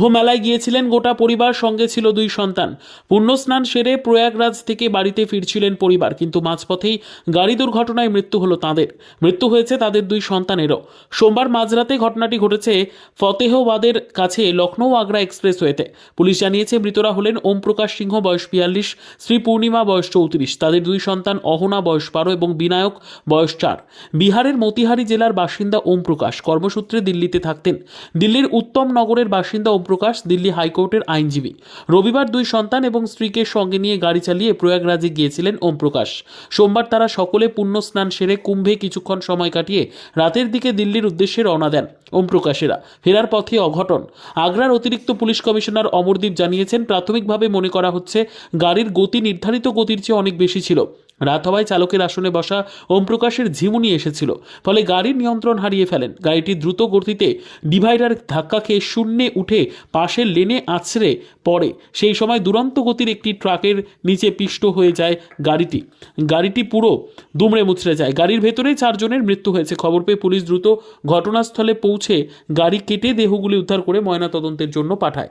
কুম্ভ মেলায় গিয়েছিলেন গোটা পরিবার, সঙ্গে ছিল দুই সন্তান। পুণ্যস্নান সেরে প্রয়াগরাজ থেকে বাড়িতে ফিরছিলেন পরিবার, কিন্তু মাঝপথেই গাড়ি দুর্ঘটনায় মৃত্যু হলো তাদের। মৃত্যু হয়েছে তাদের দুই সন্তানেরও। সোমবার মাঝরাতে ঘটনাটি ঘটেছে ফতেহবাদের কাছে লখনৌ আগ্রা এক্সপ্রেসওয়েতে। পুলিশ জানিয়েছে, মৃতরা হলেন ওম প্রকাশ সিংহ, বয়স বিয়াল্লিশ, শ্রী পূর্ণিমা, বয়স চৌত্রিশ। তাদের দুই সন্তান অহনা, বয়স বারো এবং বিনায়ক, বয়স চার। বিহারের মতিহারি জেলার বাসিন্দা ওম প্রকাশ কর্মসূত্রে দিল্লিতে থাকতেন। দিল্লির উত্তম নগরের বাসিন্দা ওম প্রকাশ দিল্লি হাইকোর্টের আইনজীবী। রবিবার দুই সন্তান এবং স্ত্রীকে সঙ্গে নিয়ে গাড়ি চালিয়ে প্রয়াগরাজে গিয়েছিলেন ওম প্রকাশ। সোমবার তারা সকলে পুণ্য স্নান সেরে কুম্ভে কিছুক্ষণ সময় কাটিয়ে রাতের দিকে দিল্লির উদ্দেশ্যে রওনা দেন ওম প্রকাশেরা। ফেরার পথে অঘটন। আগ্রার অতিরিক্ত পুলিশ কমিশনার অমরদীপ জানিয়েছেন, প্রাথমিকভাবে মনে করা হচ্ছে, গাড়ির গতি নির্ধারিত গতির চেয়ে অনেক বেশি ছিল। রাত হওয়ায় চালকের আসনে বসা ওমপ্রকাশের ঝিমুনি এসেছিল, ফলে গাড়ির নিয়ন্ত্রণ হারিয়ে ফেলেন। গাড়িটি দ্রুত গতিতে ডিভাইডার ধাক্কা খেয়ে শূন্যে উঠে পাশের লেনে আছড়ে পড়ে। সেই সময় দুরন্ত গতির একটি ট্রাকের নিচে পিষ্ট হয়ে যায় গাড়িটি। গাড়িটি পুরো দুমড়ে মুচড়ে যায়। গাড়ির ভেতরেই চারজনের মৃত্যু হয়েছে। খবর পেয়ে পুলিশ দ্রুত ঘটনাস্থলে পৌঁছে গাড়ি কেটে দেহগুলি উদ্ধার করে ময়নাতদন্তের জন্য পাঠায়।